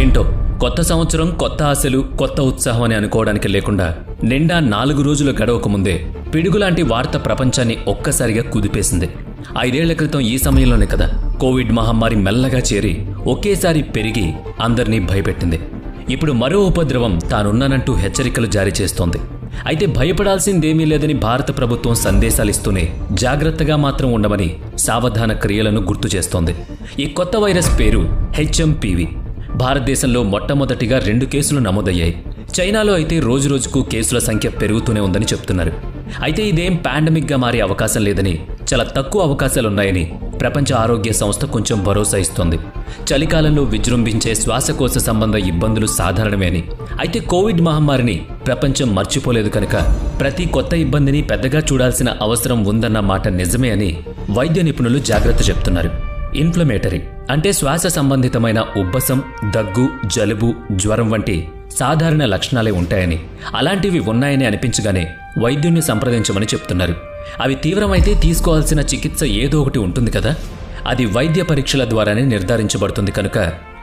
ఏంటో? కొత్త సంవత్సరం కొత్త ఆశలు కొత్త ఉత్సాహం అని అనుకోవడానికి లేకుండా నిండా నాలుగు రోజులు గడవక ముందే పిడుగులాంటి వార్త ప్రపంచాన్ని ఒక్కసారిగా కుదిపేసింది. ఐదేళ్ళ క్రితం ఈ సమయంలోనే కదా కోవిడ్ మహమ్మారి మెల్లగా చేరి ఒకేసారి పెరిగి అందరినీ భయపెట్టింది. ఇప్పుడు మరో ఉపద్రవం తానున్నానంటూ హెచ్చరికలు జారీ చేస్తోంది. అయితే భయపడాల్సిందేమీ లేదని భారత ప్రభుత్వం సందేశాలిస్తూనే జాగ్రత్తగా మాత్రం ఉండమని సావధాన క్రియలను గుర్తు చేస్తోంది. ఈ కొత్త వైరస్ పేరు హెచ్ఎంపీవీ. భారతదేశంలో మొట్టమొదటిగా రెండు కేసులు నమోదయ్యాయి. చైనాలో అయితే రోజురోజుకు కేసుల సంఖ్య పెరుగుతూనే ఉందని చెప్తున్నారు. అయితే ఇదేం పాండమిక్గా మారే అవకాశం లేదని చాలా తక్కువ అవకాశాలున్నాయని ప్రపంచ ఆరోగ్య సంస్థ కొంచెం భరోసా ఇస్తోంది. చలికాలంలో విజృంభించే శ్వాసకోశ సంబంధ ఇబ్బందులు సాధారణమే అని. అయితే కోవిడ్ మహమ్మారిని ప్రపంచం మర్చిపోలేదు కనుక ప్రతి కొత్త ఇబ్బందిని పెద్దగా చూడాల్సిన అవసరం ఉందన్న మాట నిజమే అని వైద్య నిపుణులు జాగ్రత్త చెప్తున్నారు. ఇన్ఫ్లమేటరీ అంటే శ్వాస సంబంధితమైన ఉబ్బసం దగ్గు జలుబు జ్వరం వంటి సాధారణ లక్షణాలే ఉంటాయని. అలాంటివి ఉన్నాయని అనిపించగానే వైద్యుణ్ణి సంప్రదించమని చెప్తున్నారు. అవి తీవ్రమైతే తీసుకోవాల్సిన చికిత్స ఏదో ఒకటి ఉంటుంది కదా? అది వైద్య పరీక్షల ద్వారానే నిర్ధారించబడుతుంది కనుక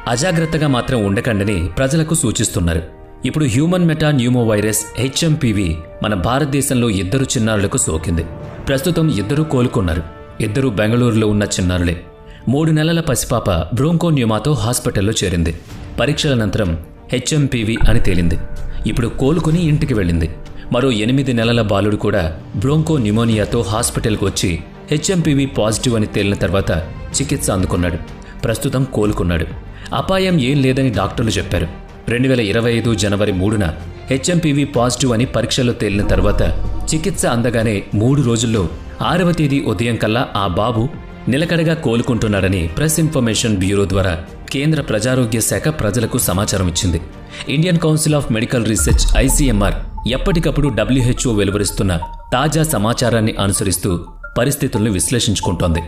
అజాగ్రత్తగా మాత్రం ఉండకండని ప్రజలకు సూచిస్తున్నారు. ఇప్పుడు human metapneumovirus HMPV మన భారతదేశంలో ఇద్దరు చిన్నారులకు సోకింది. ప్రస్తుతం ఇద్దరూ కోలుకున్నారు. ఇద్దరు బెంగళూరులో ఉన్న చిన్నారులే. మూడు నెలల పసిపాప బ్రోంకోన్యూమాతో హాస్పిటల్లో చేరింది. పరీక్షల అనంతరం హెచ్ఎంపీవి అని తేలింది. ఇప్పుడు కోలుకుని ఇంటికి వెళ్ళింది. మరో ఎనిమిది నెలల బాలుడు కూడా బ్రోంకో న్యూమోనియాతో హాస్పిటల్కు వచ్చి హెచ్ఎంపీవి పాజిటివ్ అని తేలిన తర్వాత చికిత్స అందుకున్నాడు. ప్రస్తుతం కోలుకున్నాడు. అపాయం ఏం లేదని డాక్టర్లు చెప్పారు. రెండు వేల ఇరవై ఐదు జనవరి మూడున హెచ్ఎంపీవి పాజిటివ్ అని పరీక్షలో తేలిన తర్వాత చికిత్స అందగానే మూడు రోజుల్లో ఆరవ తేదీ ఉదయం కల్లా ఆ బాబు నిలకడగా కోలుకుంటున్నాడని ప్రెస్ ఇన్ఫర్మేషన్ బ్యూరో ద్వారా కేంద్ర ప్రజారోగ్య శాఖ ప్రజలకు సమాచారం ఇచ్చింది. Indian council of medical research ICMR ఎప్పటికప్పుడు డబ్ల్యూహెచ్ఓ వెలువరిస్తున్న తాజా సమాచారాన్ని అనుసరిస్తూ పరిస్థితులను విశ్లేషించుకుంటోంది.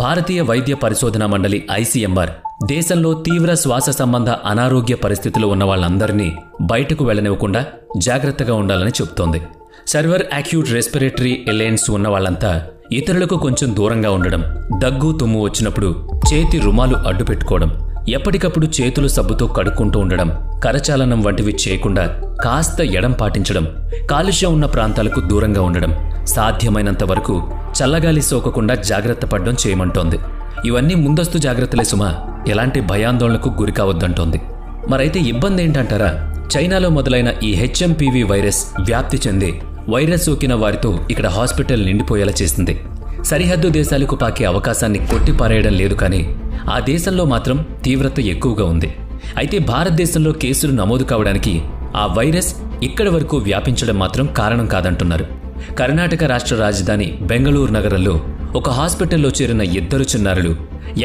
భారతీయ వైద్య పరిశోధనా మండలి ఐసీఎంఆర్ దేశంలో తీవ్ర శ్వాస సంబంధ అనారోగ్య పరిస్థితులు ఉన్న వాళ్ళందరినీ బయటకు వెళ్ళనివ్వకుండా జాగ్రత్తగా ఉండాలని చెబుతోంది. సర్వర్ యాక్యూట్ రెస్పిరేటరీ ఎలయన్స్ ఉన్న వాళ్ళంతా ఇతరులకు కొంచెం దూరంగా ఉండడం దగ్గు తుమ్ము వచ్చినప్పుడు చేతి రుమాలు అడ్డు పెట్టుకోవడం ఎప్పటికప్పుడు చేతులు సబ్బుతో కడుక్కుంటూ ఉండడం కరచాలనం వంటివి చేయకుండా కాస్త ఎడం పాటించడం కాలుష్యం ఉన్న ప్రాంతాలకు దూరంగా ఉండడం సాధ్యమైనంత వరకు చల్లగాలి సోకకుండా జాగ్రత్త పడడం చేయమంటోంది. ఇవన్నీ ముందస్తు జాగ్రత్తలే సుమా. ఎలాంటి భయాందోళనకు గురికావద్దంటోంది మరైతే ఇబ్బంది ఏంటంటారా చైనాలో మొదలైన ఈ హెచ్ఎంపీవీ వైరస్ వ్యాప్తి చెంది వైరస్ సోకిన వారితో ఇక్కడ హాస్పిటల్ నిండిపోయేలా చేసింది సరిహద్దు దేశాలకు పాకే అవకాశాన్ని కొట్టిపారేయడం లేదు కానీ ఆ దేశంలో మాత్రం తీవ్రత ఎక్కువగా ఉంది. అయితే భారతదేశంలో కేసులు నమోదు కావడానికి ఆ వైరస్ ఇక్కడి వరకు వ్యాపించడం మాత్రం కారణం కాదంటున్నారు. కర్ణాటక రాష్ట్ర రాజధాని బెంగళూరు నగరంలో ఒక హాస్పిటల్లో చేరిన ఇద్దరు చిన్నారులు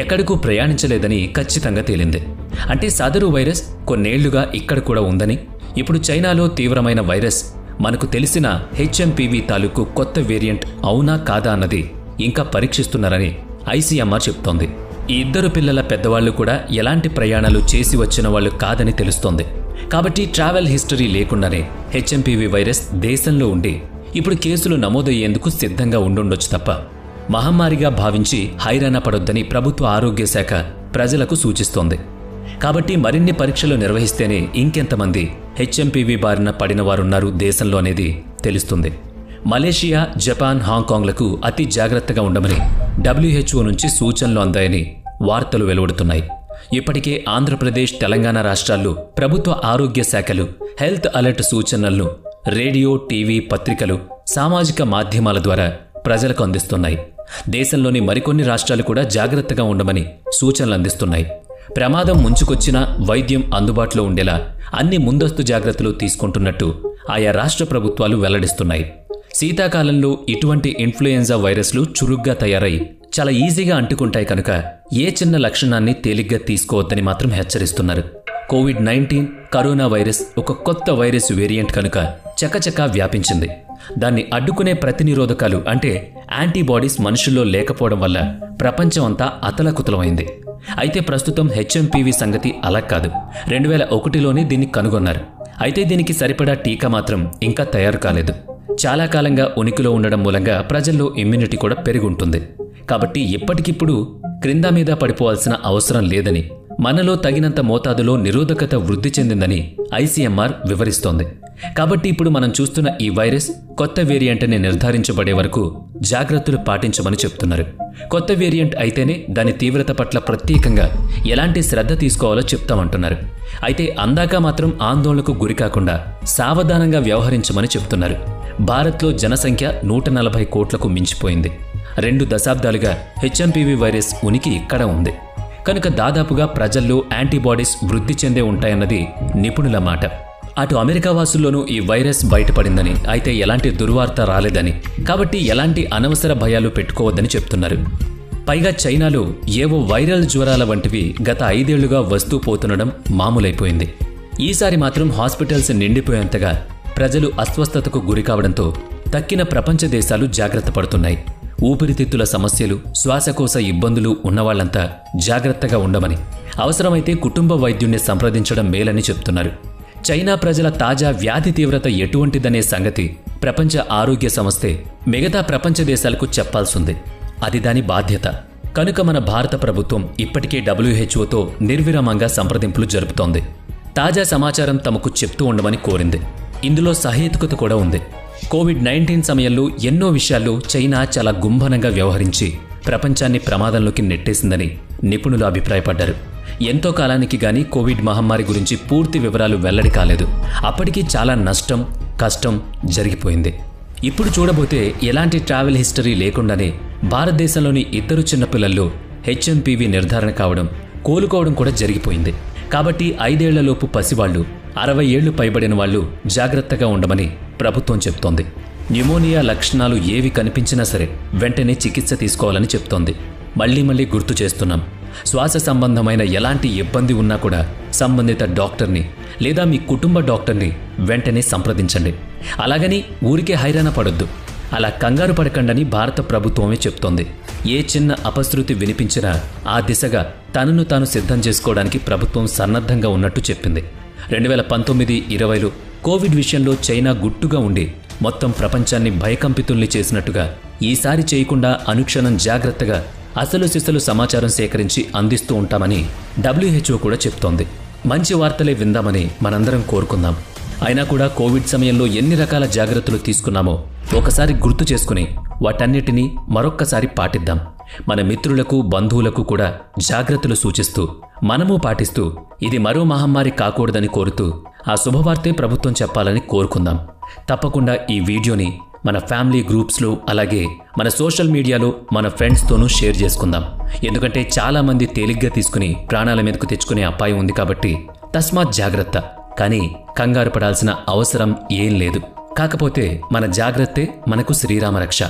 ఎక్కడికూ ప్రయాణించలేదని ఖచ్చితంగా తేలింది. అంటే సదరు వైరస్ కొన్నేళ్ళుగా ఇక్కడ కూడా ఉందని. ఇప్పుడు చైనాలో తీవ్రమైన వైరస్. మనకు తెలిసిన హెచ్ఎంపీవీ తాలూకు కొత్త వేరియంట్ అవునా కాదా అన్నది ఇంకా పరీక్షిస్తున్నారని ఐసీఎంఆర్ చెప్తోంది. ఈ ఇద్దరు పిల్లల పెద్దవాళ్ళు కూడా ఎలాంటి ప్రయాణాలు చేసి వచ్చిన వాళ్ళు కాదని తెలుస్తోంది. కాబట్టి ట్రావెల్ హిస్టరీ లేకుండానే హెచ్ఎంపీవీ వైరస్ దేశంలో ఉండి ఇప్పుడు కేసులు నమోదయ్యేందుకు సిద్ధంగా ఉండుండొచ్చు తప్ప. మహమ్మారిగా భావించి హైరాణ పడొద్దని ప్రభుత్వ ఆరోగ్య శాఖ ప్రజలకు సూచిస్తోంది. కాబట్టి మరిన్ని పరీక్షలు నిర్వహిస్తేనే ఇంకెంతమంది హెచ్ఎంపీవీ బారిన పడిన వారున్నారు దేశంలో అనేది తెలుస్తుంది. మలేషియా జపాన్ హాంకాంగ్లకు అతి జాగ్రత్తగా ఉండమని డబ్ల్యూహెచ్ఓ నుంచి సూచనలు అందాయని వార్తలు వెలువడుతున్నాయి. ఇప్పటికే ఆంధ్రప్రదేశ్ తెలంగాణ రాష్ట్రాల్లో ప్రభుత్వ ఆరోగ్య శాఖలు హెల్త్ అలర్ట్ సూచనలను రేడియో టీవీ పత్రికలు సామాజిక మాధ్యమాల ద్వారా ప్రజలకు అందిస్తున్నాయి. దేశంలోని మరికొన్ని రాష్ట్రాలు కూడా జాగ్రత్తగా ఉండమని సూచనలు అందిస్తున్నాయి. ప్రమాదం ముంచుకొచ్చినా వైద్యం అందుబాటులో ఉండేలా అన్ని ముందస్తు జాగ్రత్తలు తీసుకుంటున్నట్టు ఆయా రాష్ట్ర ప్రభుత్వాలు వెల్లడిస్తున్నాయి. శీతాకాలంలో ఇటువంటి ఇన్ఫ్లుయెంజా వైరస్లు చురుగ్గా తయారై చాలా ఈజీగా అంటుకుంటాయి కనుక ఏ చిన్న లక్షణాన్ని తేలిగ్గా తీసుకోవద్దని మాత్రం హెచ్చరిస్తున్నారు. కోవిడ్ నైన్టీన్ కరోనా వైరస్ ఒక కొత్త వైరస్ వేరియంట్ కనుక చకచకా వ్యాపించింది. దాన్ని అడ్డుకునే ప్రతినిరోధకాలు అంటే యాంటీబాడీస్ మనుషుల్లో లేకపోవడం వల్ల ప్రపంచం అంతా అతలకుతలమైంది. అయితే ప్రస్తుతం హెచ్ఎంపీవీ సంగతి అలా కాదు. రెండు వేల ఒకటిలోనే దీన్ని కనుగొన్నారు. అయితే దీనికి సరిపడా టీకా మాత్రం ఇంకా తయారు కాలేదు. చాలా కాలంగా ఉనికిలో ఉండడం మూలంగా ప్రజల్లో ఇమ్యూనిటీ కూడా పెరిగి ఉంటుంది కాబట్టి ఇప్పటికిప్పుడు క్రింద మీద పడిపోవాల్సిన అవసరం లేదని మనలో తగినంత మోతాదులో నిరోధకత వృద్ధి చెందిందని ఐసీఎంఆర్ వివరిస్తోంది. కాబట్టి ఇప్పుడు మనం చూస్తున్న ఈ వైరస్ కొత్త వేరియంట్ అని నిర్ధారించబడే వరకు జాగ్రత్తలు పాటించమని చెప్తున్నారు. కొత్త వేరియంట్ అయితేనే దాని తీవ్రత పట్ల ప్రత్యేకంగా ఎలాంటి శ్రద్ధ తీసుకోవాలో చెప్తామంటున్నారు. అయితే అందాక మాత్రం ఆందోళనకు గురికాకుండా సావధానంగా వ్యవహరించమని చెప్తున్నారు. భారత్లో జనసంఖ్య నూట నలభై కోట్లకు మించిపోయింది. రెండు దశాబ్దాలుగా హెచ్ఎంపీవీ వైరస్ ఉనికి ఇక్కడ ఉంది. కనుక దాదాపుగా ప్రజల్లో యాంటీబాడీస్ వృద్ధి చెందే ఉంటాయన్నది నిపుణుల మాట. అటు అమెరికా వాసుల్లోనూ ఈ వైరస్ బయటపడిందని అయితే ఎలాంటి దుర్వార్త రాలేదని కాబట్టి ఎలాంటి అనవసర భయాలు పెట్టుకోవద్దని చెప్తున్నారు. పైగా చైనాలో ఏవో వైరల్ జ్వరాల వంటివి గత ఐదేళ్ళుగా వస్తూ పోతుండడం మామూలైపోయింది. ఈసారి మాత్రం హాస్పిటల్స్ నిండిపోయేంతగా ప్రజలు అస్వస్థతకు గురి కావడంతో తక్కిన ప్రపంచ దేశాలు జాగ్రత్త పడుతున్నాయి. ఊపిరితిత్తుల సమస్యలు శ్వాసకోశ ఇబ్బందులు ఉన్నవాళ్ళంతా జాగ్రత్తగా ఉండమని అవసరమైతే కుటుంబ వైద్యుణ్ణి సంప్రదించడం మేలని చెప్తున్నారు. చైనా ప్రజల తాజా వ్యాధి తీవ్రత ఎటువంటిదనే సంగతి ప్రపంచ ఆరోగ్య సంస్థే మిగతా ప్రపంచ దేశాలకు చెప్పాల్సింది. అది దాని బాధ్యత. కనుక మన భారత ప్రభుత్వం ఇప్పటికే డబ్ల్యూహెచ్ఓతో నిర్విరామంగా సంప్రదింపులు జరుపుతోంది. తాజా సమాచారం తమకు చెప్తూ ఉండమని కోరింది. ఇందులో సహేతుకత కూడా ఉంది. కోవిడ్ నైన్టీన్ సమయంలో ఎన్నో విషయాల్లో చైనా చాలా గుంభనంగా వ్యవహరించి ప్రపంచాన్ని ప్రమాదంలోకి నెట్టేసిందని నిపుణులు అభిప్రాయపడ్డారు. ఎంతో కాలానికి గాని కోవిడ్ మహమ్మారి గురించి పూర్తి వివరాలు వెల్లడి కాలేదు. అప్పటికి చాలా నష్టం కష్టం జరిగిపోయింది. ఇప్పుడు చూడబోతే ఎలాంటి ట్రావెల్ హిస్టరీ లేకుండానే భారతదేశంలోని ఇద్దరు చిన్నపిల్లల్లో హెచ్ఎంపీవీ నిర్ధారణ కావడం కోలుకోవడం కూడా జరిగిపోయింది. కాబట్టి ఐదేళ్ళలోపు పసివాళ్ళు అరవై ఏళ్ళు పైబడిన వాళ్ళు జాగ్రత్తగా ఉండమని ప్రభుత్వం చెప్తోంది. న్యూమోనియా లక్షణాలు ఏవి కనిపించినా సరే వెంటనే చికిత్స తీసుకోవాలని చెప్తోంది. మళ్ళీ మళ్ళీ గుర్తు చేస్తున్నాం. శ్వాస సంబంధమైన ఎలాంటి ఇబ్బంది ఉన్నా కూడా సంబంధిత డాక్టర్ని లేదా మీ కుటుంబ డాక్టర్ని వెంటనే సంప్రదించండి. అలాగని ఊరికే హైరాణ పడొద్దు. అలా కంగారు పడకండని భారత ప్రభుత్వమే చెప్తోంది. ఏ చిన్న అపశృతి వినిపించినా ఆ దిశగా తనను తాను సిద్ధం చేసుకోవడానికి ప్రభుత్వం సన్నద్ధంగా ఉన్నట్టు చెప్పింది. రెండు వేల పంతొమ్మిది ఇరవైలో కోవిడ్ విషయంలో చైనా గుట్టుగా ఉండి మొత్తం ప్రపంచాన్ని భయకంపితుల్ని చేసినట్టుగా ఈసారి చేయకుండా అనుక్షణం జాగ్రత్తగా అసలు సిసలు సమాచారం సేకరించి అందిస్తూ ఉంటామని డబ్ల్యూహెచ్ఓ కూడా చెప్తోంది. మంచి వార్తలే విందామని మనందరం కోరుకుందాం. అయినా కూడా కోవిడ్ సమయంలో ఎన్ని రకాల జాగ్రత్తలు తీసుకున్నామో ఒకసారి గుర్తు చేసుకుని వాటన్నిటినీ మరొక్కసారి పాటిద్దాం. మన మిత్రులకు బంధువులకు కూడా జాగ్రత్తలు సూచిస్తూ మనము పాటిస్తూ ఇది మరో మహమ్మారి కాకూడదని కోరుతూ ఆ శుభవార్తే ప్రభుత్వం చెప్పాలని కోరుకుందాం. తప్పకుండా ఈ వీడియోని మన ఫ్యామిలీ గ్రూప్స్లో అలాగే మన సోషల్ మీడియాలో మన ఫ్రెండ్స్తోనూ షేర్ చేసుకుందాం. ఎందుకంటే చాలామంది తేలిగ్గా తీసుకుని ప్రాణాల మీదకు తెచ్చుకునే అపాయం ఉంది కాబట్టి తస్మాత్ జాగ్రత్త. కానీ కంగారు పడాల్సిన అవసరం ఏం లేదు. కాకపోతే మన జాగ్రత్తే మనకు శ్రీరామ రక్ష